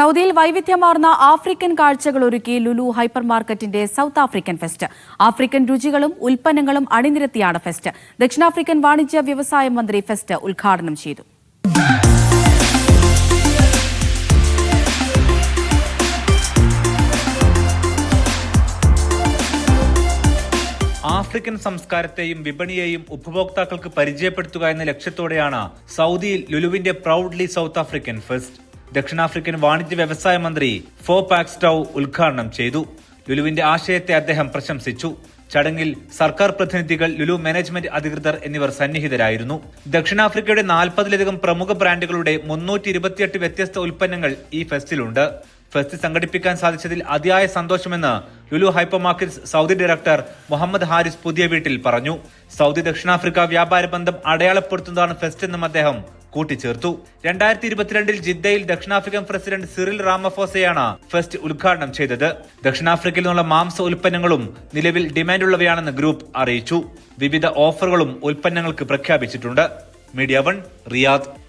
സൗദിയിൽ വൈവിധ്യമാർന്ന ആഫ്രിക്കൻ കാഴ്ചകൾ ഒരുക്കി ലുലു ഹൈപ്പർ മാർക്കറ്റിന്റെ സൗത്ത് ആഫ്രിക്കൻ ഫെസ്റ്റ്. ആഫ്രിക്കൻ രുചികളും ഉൽപ്പന്നങ്ങളും അണിനിരത്തിയാണ് ഫെസ്റ്റ്. ദക്ഷിണാഫ്രിക്കൻ വാണിജ്യ വ്യവസായ മന്ത്രി ഫെസ്റ്റ് ഉദ്ഘാടനം ചെയ്തു. ആഫ്രിക്കൻ സംസ്കാരത്തെയും വിപണിയെയും ഉപഭോക്താക്കൾക്ക് പരിചയപ്പെടുത്തുക എന്ന ലക്ഷ്യത്തോടെയാണ് സൗദിയിൽ ലുലുവിന്റെ പ്രൗഡ്ലി സൗത്ത് ആഫ്രിക്കൻ ഫെസ്റ്റ്. ദക്ഷിണാഫ്രിക്കൻ വാണിജ്യ വ്യവസായ മന്ത്രി ഫോ പാക്സ്റ്റൌ ഉദ്ഘാടനം ചെയ്തു. ലുലുവിന്റെ ആശയത്തെ അദ്ദേഹം പ്രശംസിച്ചു. ചടങ്ങിൽ സർക്കാർ പ്രതിനിധികൾ ലുലു മാനേജ്മെന്റ് അധികൃതർ എന്നിവർ സന്നിഹിതരായിരുന്നു. ദക്ഷിണാഫ്രിക്കയുടെ നാൽപ്പതിലധികം പ്രമുഖ ബ്രാൻഡുകളുടെ മുന്നൂറ്റി ഇരുപത്തിയെട്ട് വ്യത്യസ്ത ഉൽപ്പന്നങ്ങൾ ഈ ഫെസ്റ്റിലുണ്ട്. ഫെസ്റ്റ് സംഘടിപ്പിക്കാൻ സാധിച്ചതിൽ അതിയായ സന്തോഷമെന്ന് Lulu hypermarkets Saudi director Muhammad Haris പുതിയ വീട്ടിൽ പറഞ്ഞു. സൗദി ദക്ഷിണാഫ്രിക്ക വ്യാപാര ബന്ധം അടയാളപ്പെടുത്തുന്നതാണ് ഫെസ്റ്റ് എന്നും അദ്ദേഹം കൂട്ടിച്ചേർത്തു. രണ്ടായിരത്തി ഇരുപത്തിരണ്ടിൽ ജിദ്ദയിൽ ദക്ഷിണാഫ്രിക്കൻ പ്രസിഡന്റ് സിറിൽ റാമഫോസയാണ് ഫെസ്റ്റ് ഉദ്ഘാടനം ചെയ്തത്. ദക്ഷിണാഫ്രിക്കയിൽ നിന്നുള്ള മാംസ ഉൽപ്പന്നങ്ങളും നിലവിൽ ഡിമാൻഡുള്ളവയാണെന്ന് ഗ്രൂപ്പ് അറിയിച്ചു. വിവിധ ഓഫറുകളും ഉൽപ്പന്നങ്ങൾക്ക് പ്രഖ്യാപിച്ചിട്ടുണ്ട്. Media one Riyadh.